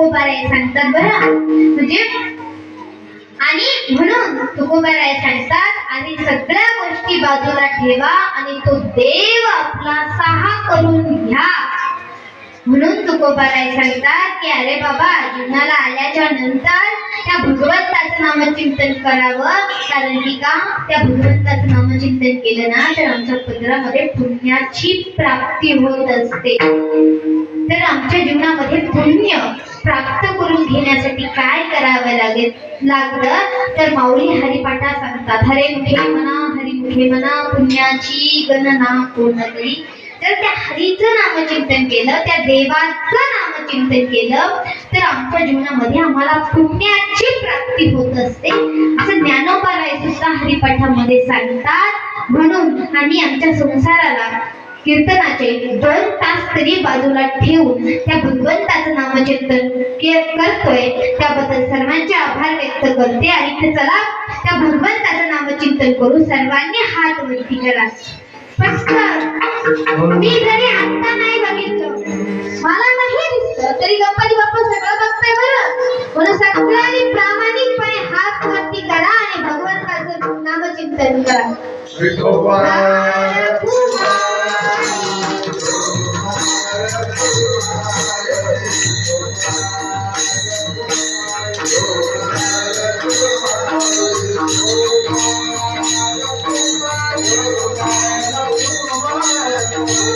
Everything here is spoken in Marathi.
तुकोबाराय सांगतात बरं. म्हणजे आणि म्हणून तुकोबाराय सांगतात आणि सगळ्या गोष्टी बाजूला ठेवा आणि तो देव आपला सहा करून घ्या. म्हणून तुकोबाराय सांगतात की अरे बाबा जीवनाला आल्याच्यानंतर त्या भगवंताचं नामचिंतन करावं. कारण की का? त्या भगवंताचं नामचिंतन केलं ना तर आमच्या पदरामध्ये पुण्याची प्राप्ती होत असते. तर आमच्या जीवनामध्ये पुण्य प्राप्त करून घेण्यासाठी काय करावं लागेल? लागलं तर माऊली हरिपाठा सांगतात हरे मुखे म्हणा हरिमुखे म्हणा पुण्याची गणना कोणतरी. तर त्या हरीचं नामचिंतन केलं त्या देवाचं नामचिंतन केलं तर आमच्या जीवनामध्ये आम्हाला पुण्याची प्राप्ती होत असते. असं ज्ञानोबाराय सुद्धा हरिपाठामध्ये सांगतात. म्हणून आम्ही आमच्या संसाराला कीर्तनाचे दोन तास तरी बाजूला ठेवून त्या भगवंताचं नामचिंतन के- करतोय. त्याबद्दल सर्वांचे आभार व्यक्त करते आणि ते चला त्या भगवंताचं नामचिंतन करू. सर्वांनी हात वरती करा. मी जरी आता नाही बघितलं. मला नाही दिसलं. तरी गणपती बाप्पा सगळं बघताय बरं. म्हणून सगळ्यांनी प्रामाणिकपणे हात वरती करा आणि भगवंताचं नामचिंतन करा.